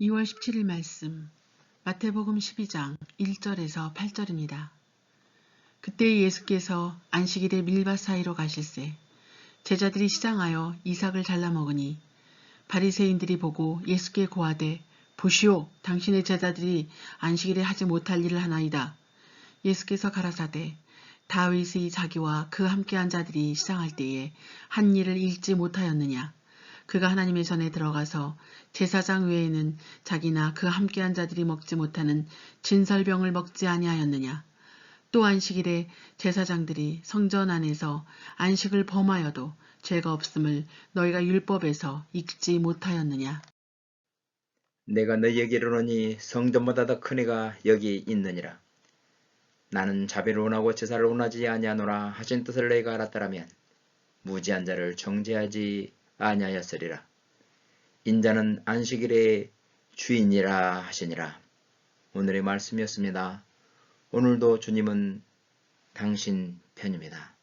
2월 17일 말씀 마태복음 12장 1절에서 8절입니다. 그때 예수께서 안식일에 밀밭 사이로 가실새 제자들이 시장하여 이삭을 잘라 먹으니 바리새인들이 보고 예수께 고하되 보시오 당신의 제자들이 안식일에 하지 못할 일을 하나이다. 예수께서 가라사대 다윗의 자기와 그 함께한 자들이 시장할 때에 한 일을 읽지 못하였느냐 그가 하나님의 전에 들어가서 제사장 외에는 자기나 그 함께한 자들이 먹지 못하는 진설병을 먹지 아니하였느냐. 또 안식일에 제사장들이 성전 안에서 안식을 범하여도 죄가 없음을 너희가 율법에서 읽지 못하였느냐. 내가 너희에게 이르노니 성전보다 더큰 이가 여기 있느니라. 나는 자비를 원하고 제사를 원하지 아니하노라 하신 뜻을 너희가 알았더라면 무지한 자를 정죄하지 아니하였으리라. 인자는 안식일의 주인이라 하시니라. 오늘의 말씀이었습니다. 오늘도 주님은 당신 편입니다.